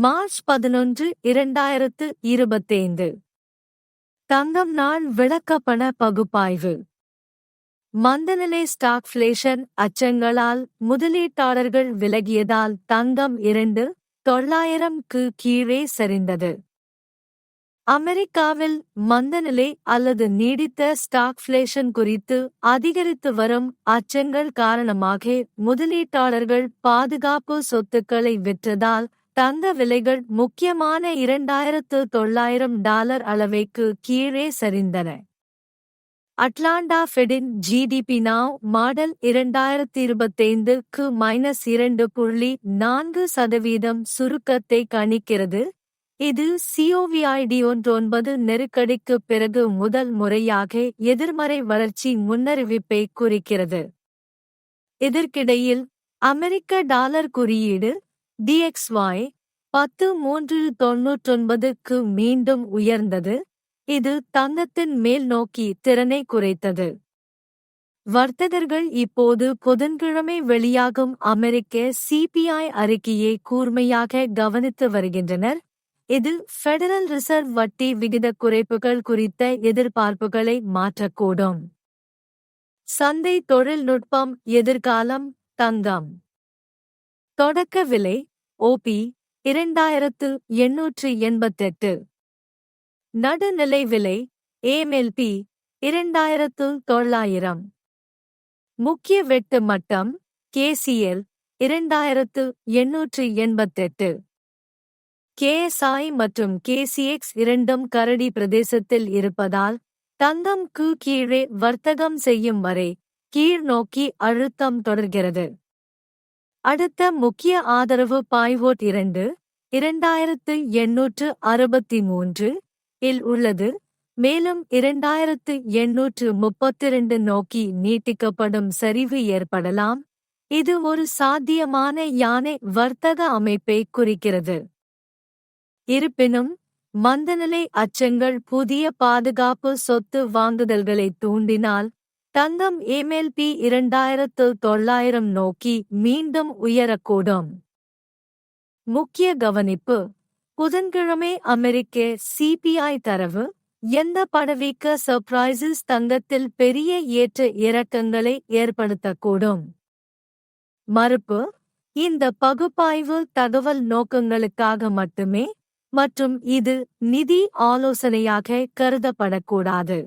March பதினொன்று இரண்டாயிரத்து இருபத்தைந்து. தங்கம் நாள் விளக்கப்பண பகுப்பாய்வு. மந்தநிலை ஸ்டாக்ஃப்ளேஷன் அச்சங்களால் முதலீட்டாளர்கள் விலகியதால் தங்கம் இரண்டு தொள்ளாயிரம் க்கு கீழே சரிந்தது. அமெரிக்காவில் மந்தநிலை அல்லது நீடித்த ஸ்டாக்ஃப்ளேஷன் குறித்து அதிகரித்து வரும் அச்சங்கள் காரணமாக முதலீட்டாளர்கள் பாதுகாப்பு சொத்துக்களை விற்றதால் தங்க விலைகள் முக்கியமான இரண்டாயிரத்து தொள்ளாயிரம் டாலர் அளவைக்கு கீழே சரிந்தன. அட்லாண்டா ஃபெடின் ஜிடிபி நாவ் மாடல் இரண்டாயிரத்தி இருபத்தைந்துக்கு மைனஸ் இரண்டு புள்ளி நான்கு சதவீதம் சுருக்கத்தை கணிக்கிறது. இது சிஓவிஐடி ஒன்றொன்பது நெருக்கடிக்கு பிறகு முதல் முறையாக எதிர்மறை வளர்ச்சி முன்னறிவிப்பை குறிக்கிறது. இதற்கிடையில் அமெரிக்க டாலர் குறியீடு டிஎக்ஸ்வாய் பத்து மூன்று தொன்னூற்றொன்பதுக்கு மீண்டும் உயர்ந்தது. இது தங்கத்தின் மேல் நோக்கி திறனை குறைத்தது. வர்த்தகர்கள் இப்போது புதன்கிழமை வெளியாகும் அமெரிக்க சிபிஐ அறிக்கையை கூர்மையாக கவனித்து வருகின்றனர். இது ஃபெடரல் ரிசர்வ் வட்டி விகித குறைப்புகள் குறித்த எதிர்பார்ப்புகளை மாற்றக்கூடும். சந்தை தொழில்நுட்பம் எதிர்காலம் தங்கம். தொடக்க விலை ஓபி இரண்டாயிரத்து எண்ணூற்று எண்பத்தெட்டு. நடுநிலை விலை ஏமெல்பி இரண்டாயிரத்து தொள்ளாயிரம். முக்கிய வெட்டு மட்டம் கேசிஎல் இரண்டாயிரத்து எண்ணூற்று எண்பத்தெட்டு. கேஎஸ்ஐ மற்றும் கேசிஎக்ஸ் இரண்டும் கரடி பிரதேசத்தில் இருப்பதால் தங்கம் கு கீழே வர்த்தகம் செய்யும் வரை கீழ் நோக்கி அழுத்தம் தொடர்கிறது. அடுத்த முக்கிய ஆதரவு பாய்வோட் இரண்டு இரண்டாயிரத்து எண்ணூற்று அறுபத்தி மூன்று இல் உள்ளது. மேலும் இரண்டாயிரத்து எண்ணூற்று முப்பத்திரண்டு நோக்கி நீட்டிக்கப்படும் சரிவு ஏற்படலாம். இது ஒரு சாத்தியமான யானை வர்த்தக அமைப்பை குறிக்கிறது. இருப்பினும் மந்தநிலை அச்சங்கள் புதிய பாதுகாப்பு சொத்து வாங்குதல்களை தூண்டினால் தங்கம் எம்எல்பி இரண்டாயிரத்து தொள்ளாயிரம் நோக்கி மீண்டும் உயரக்கூடும். முக்கிய கவனிப்பு புதன்கிழமை அமெரிக்க சிபிஐ தரவு எந்த படவீக்க சர்ப்ரைசஸ் தங்கத்தில் பெரிய ஏற்ற இறக்கங்களை ஏற்படுத்தக்கூடும். மறுப்பு இந்த பகுப்பாய்வு தகவல் நோக்கங்களுக்காக மட்டுமே மற்றும் இது நிதி ஆலோசனையாக கருதப்படக்கூடாது.